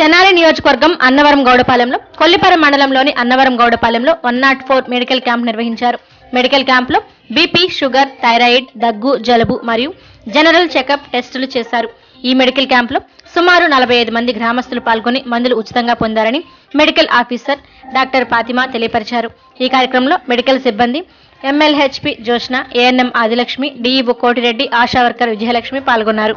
తెనాలి నియోజకవర్గం అన్నవరం గౌడపాలెంలో కొల్లిపరం మండలంలోని Annavaram గౌడపాలెంలో one not four medical camp నిర్వహించారు. మెడికల్ క్యాంప్లో బీపీ షుగర్ థైరాయిడ్ దగ్గు జలుబు మరియు జనరల్ చెకప్ టెస్టులు చేశారు. ఈ మెడికల్ క్యాంప్లో సుమారు నలభై ఐదు మంది గ్రామస్తులు పాల్గొని మందులు ఉచితంగా పొందారని మెడికల్ ఆఫీసర్ డాక్టర్ ఫాతిమా తెలియపరిచారు. ఈ కార్యక్రమంలో మెడికల్ సిబ్బంది MLHP Joshna ANM Adilakshmi DEO Kotireddy ASHA worker Vijayalakshmi పాల్గొన్నారు.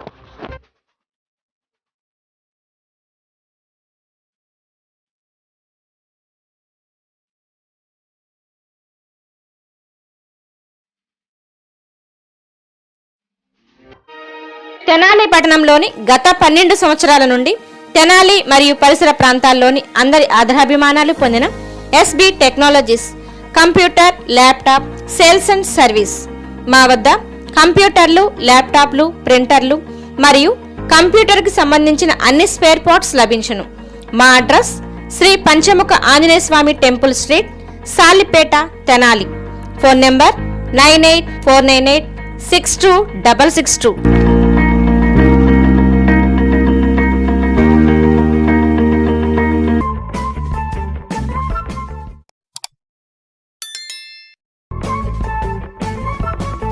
తెనాలి పట్టణంలోని గత పన్నెండు సంవత్సరాల నుండి తెనాలి మరియు పరిసర ప్రాంతాల్లోని అందరి ఆదరాభిమానాలు పొందిన SB technologies computer laptop sales and service. మా వద్ద కంప్యూటర్లు ల్యాప్టాప్లు ప్రింటర్లు మరియు కంప్యూటర్కి సంబంధించిన అన్ని స్పేర్ పార్ట్స్ లభించును. మా address Sri Panchamukha Anjaneya Swamy temple street Salipeta Tenali. Phone number nine eight four nine eight six two double six two.